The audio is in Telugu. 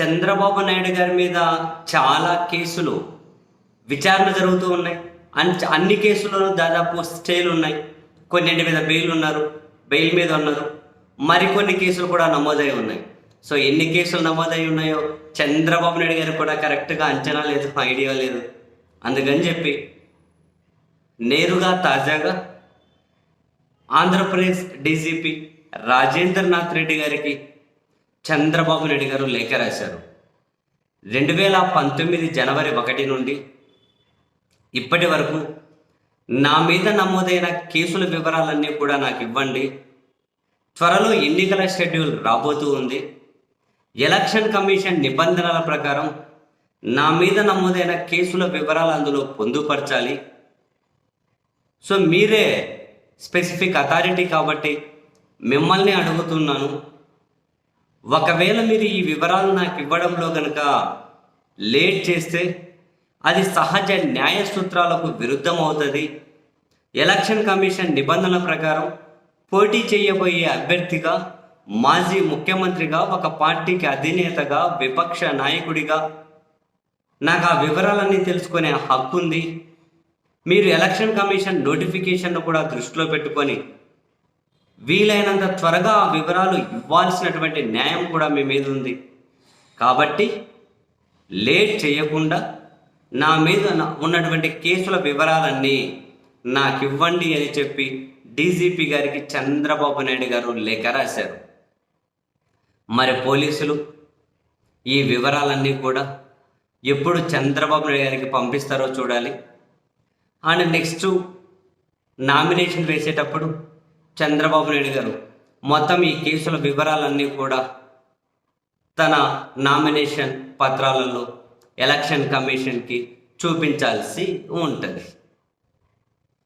చంద్రబాబు నాయుడు గారి మీద చాలా కేసులు విచారణ జరుగుతూ ఉన్నాయి. అన్- అన్ని కేసులలో దాదాపు స్టేలు ఉన్నాయి. కొన్నింటి మీద బెయిల్ ఉన్నారు. బెయిల్ మీద ఉన్నారు. మరికొన్ని కేసులు కూడా నమోదై ఉన్నాయి. సో ఎన్ని కేసులు నమోదై ఉన్నాయో చంద్రబాబు నాయుడు గారికి కూడా కరెక్ట్గా అంచనా లేదు ఐడియా లేదు. అందుకని చెప్పి నేరుగా తాజాగా ఆంధ్రప్రదేశ్ డీజీపీ రాజేంద్రనాథ్ రెడ్డి గారికి చంద్రబాబు నాయుడు గారు లేఖ రాశారు. రెండు వేల పంతొమ్మిది జనవరి ఒకటి నుండి ఇప్పటి వరకు నా మీద నమోదైన కేసుల వివరాలన్నీ కూడా నాకు ఇవ్వండి. త్వరలో ఎన్నికల షెడ్యూల్ రాబోతూ ఉంది. ఎలక్షన్ కమిషన్ నిబంధనల ప్రకారం నా మీద నమోదైన కేసుల వివరాలు అందులో పొందుపరచాలి. సో మీరే స్పెసిఫిక్ అథారిటీ కాబట్టి మిమ్మల్ని అడుగుతున్నాను. ఒకవేళ మీరు ఈ వివరాలు నాకు ఇవ్వడంలో కనుక లేట్ చేస్తే అది సహజ న్యాయ సూత్రాలకు విరుద్ధం అవుతుంది ఎలక్షన్ కమిషన్ నిబంధనల ప్రకారం పోటీ చేయబోయే అభ్యర్థిగా మాజీ ముఖ్యమంత్రిగా ఒక పార్టీకి అధినేతగా విపక్ష నాయకుడిగా నాకు ఆ వివరాలన్నీ తెలుసుకునే హక్కు ఉంది మీరు ఎలక్షన్ కమిషన్ నోటిఫికేషన్ను కూడా దృష్టిలో పెట్టుకొని వీలైనంత త్వరగా ఆ వివరాలు ఇవ్వాల్సినటువంటి న్యాయం కూడా మీ మీద ఉంది. కాబట్టి లేట్ చేయకుండా నా మీద ఉన్నటువంటి కేసుల వివరాలన్నీ నాకు ఇవ్వండి అని చెప్పి డీజీపీ గారికి చంద్రబాబు నాయుడు గారు లేఖ రాశారు. మరి పోలీసులు ఈ వివరాలన్నీ కూడా ఎప్పుడు చంద్రబాబు నాయుడు గారికి పంపిస్తారో చూడాలి. అండ్ నెక్స్ట్ నామినేషన్ వేసేటప్పుడు చంద్రబాబు నాయుడు గారు మొత్తం ఈ కేసుల వివరాలన్నీ కూడా తన నామినేషన్ పత్రాలలో ఎలక్షన్ కమిషన్కి చూపించాల్సి ఉంటుంది.